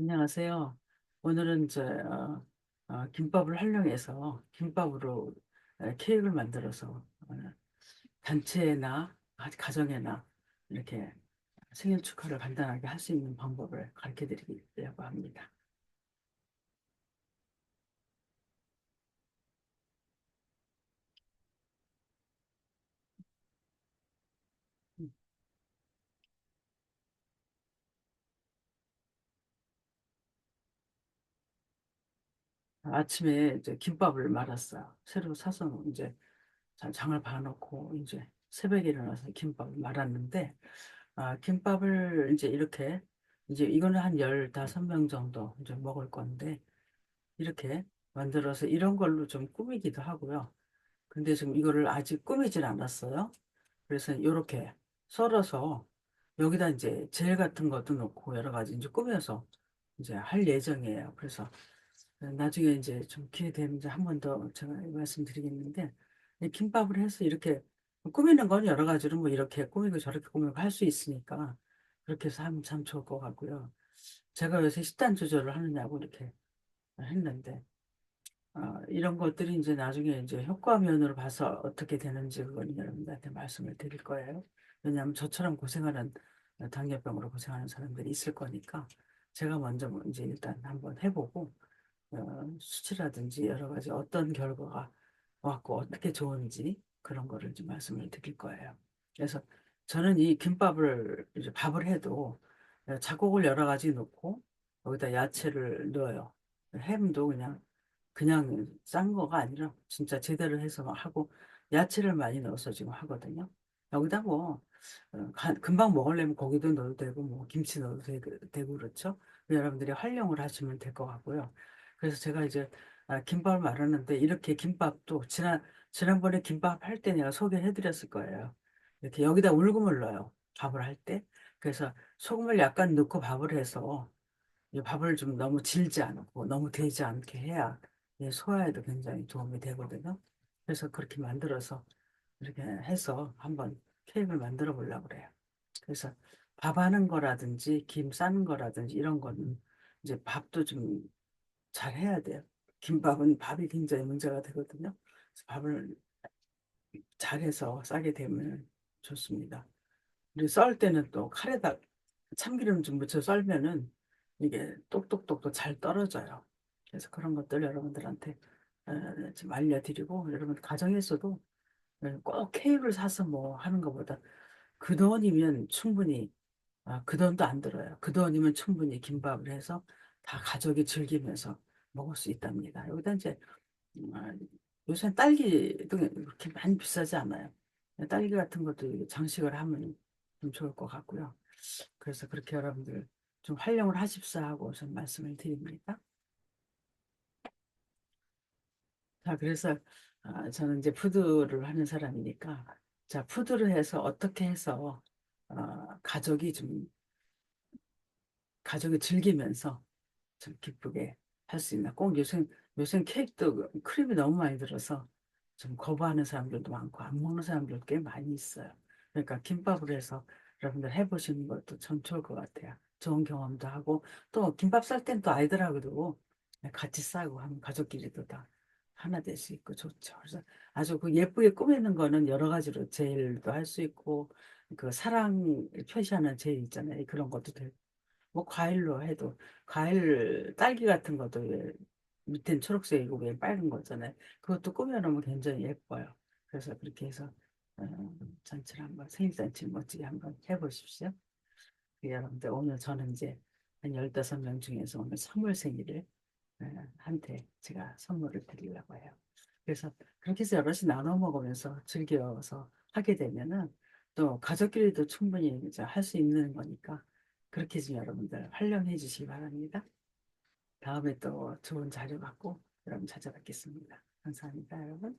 안녕하세요. 오늘은 이제 어, 어, 김밥을 활용해서 김밥으로 에, 케이크를 만들어서 어, 단체나 가- 가정에나 이렇게 생일 축하를 간단하게 할 수 있는 방법을 가르쳐 드리려고 합니다. 음, 아침에 이제 김밥을 말았어요. 새로 사서 이제 자- 장을 봐놓고 이제 새벽에 일어나서 김밥을 말았는데 아, 김밥을 이제 이렇게 이제 이거는 한 15명 정도 이제 먹을 건데 이렇게 만들어서 이런 걸로 좀 꾸미기도 하고요. 근데 지금 이거를 아직 꾸미질 않았어요. 그래서 이렇게 썰어서 여기다 이제 젤 같은 것도 넣고 여러 가지 이제 꾸며서 이제 할 예정이에요. 그래서 나중에 이제 좀 기회 되면 한 번 더 제가 말씀드리겠는데 이 김밥을 해서 이렇게 꾸미는 건 여러 가지로 뭐 이렇게 꾸미고 저렇게 꾸미고 할 수 있으니까 그렇게 해서 하면 참 좋을 것 같고요. 제가 요새 식단 조절을 하느냐고 이렇게 했는데 어, 이런 것들이 이제 나중에 이제 효과면으로 봐서 어떻게 되는지 그건 여러분들한테 말씀을 드릴 거예요. 왜냐하면 저처럼 고생하는 어, 당뇨병으로 고생하는 사람들이 있을 거니까 제가 먼저 뭐 이제 일단 한번 해보고 어, 수치라든지 여러 가지 어떤 결과가 왔고 어떻게 좋은지 그런 거를 좀 말씀을 드릴 거예요. 그래서 저는 이 김밥을 이제 밥을 해도 어, 작곡을 여러 가지 넣고 여기다 야채를 넣어요. 햄도 그냥 그냥 싼 거가 아니라 진짜 제대로 해서 막 하고 야채를 많이 넣어서 지금 하거든요. 여기다 뭐 어, 가- 금방 먹으려면 고기도 넣어도 되고 뭐 김치 넣어도 되고 그렇죠. 여러분들이 활용을 하시면 될 것 같고요. 그래서 제가 이제 아, 김밥을 말았는데 이렇게 김밥도 지난 지난번에 김밥 할 때 내가 소개해 드렸을 거예요. 이렇게 여기다 울금을 넣어요. 밥을 할 때. 그래서 소금을 약간 넣고 밥을 해서 이 밥을 좀 너무 질지 않고 너무 되지 않게 해야 이 소화에도 굉장히 도움이 되거든요. 그래서 그렇게 만들어서 이렇게 해서 한번 케이크를 만들어 보려고 그래요. 그래서 밥 하는 거라든지 김 싸는 거라든지 이런 거는 이제 밥도 좀 잘 해야 돼요. 김밥은 밥이 굉장히 문제가 되거든요. 밥을 잘해서 싸게 되면 좋습니다. 그리고 썰 때는 또 칼에다 참기름 좀 묻혀 썰면은 이게 똑똑똑똑 잘 떨어져요. 그래서 그런 것들 여러분들한테 어, 좀 알려드리고 여러분 가정에서도 어, 꼭 케이크를 사서 뭐 하는 것보다 그 돈이면 충분히 아, 그 돈도 안 들어요. 그 돈이면 충분히 김밥을 해서 다 가족이 즐기면서 먹을 수 있답니다. 여기다 이제 음, 아, 요새 딸기도 그렇게 많이 비싸지 않아요. 딸기 같은 것도 장식을 하면 좀 좋을 것 같고요. 그래서 그렇게 여러분들 좀 활용을 하십사 하고 좀 말씀을 드립니다. 자, 그래서 아, 저는 이제 푸드를 하는 사람이니까 자, 푸드를 해서 어떻게 해서 어, 가족이 좀 가족이 즐기면서 좀 기쁘게 할 수 있나. 꼭 요새 요새 케이크도 크림이 너무 많이 들어서 좀 거부하는 사람들도 많고 안 먹는 사람들도 꽤 많이 있어요. 그러니까 김밥을 해서 여러분들 해보시는 것도 참 좋을 것 같아요. 좋은 경험도 하고 또 김밥 쌀 땐 또 아이들하고도 같이 싸고 하면 가족끼리도 다 하나 될 수 있고 좋죠. 그래서 아주 그 예쁘게 꾸미는 거는 여러 가지로 제일도 할 수 있고 그 사랑 표시하는 제일 있잖아요. 그런 것도 되고 뭐 과일로 해도 과일 딸기 같은 것도 왜 밑엔 초록색이고 위에 빨간 거잖아요. 그것도 꾸며놓으면 굉장히 예뻐요. 그래서 그렇게 해서 어, 잔치를 한번 생일 잔치 멋지게 한번 해보십시오. 그 여러분들 오늘 저는 이제 한 15명 중에서 오늘 선물 생일을 어, 한테 제가 선물을 드리려고 해요. 그래서 그렇게 해서 여럿이 나눠 먹으면서 즐겨서 하게 되면은 또 가족끼리도 충분히 할 수 있는 거니까 그렇게 좀 여러분들 활용해 주시기 바랍니다. 다음에 또 좋은 자료 갖고 여러분 찾아뵙겠습니다. 감사합니다, 여러분.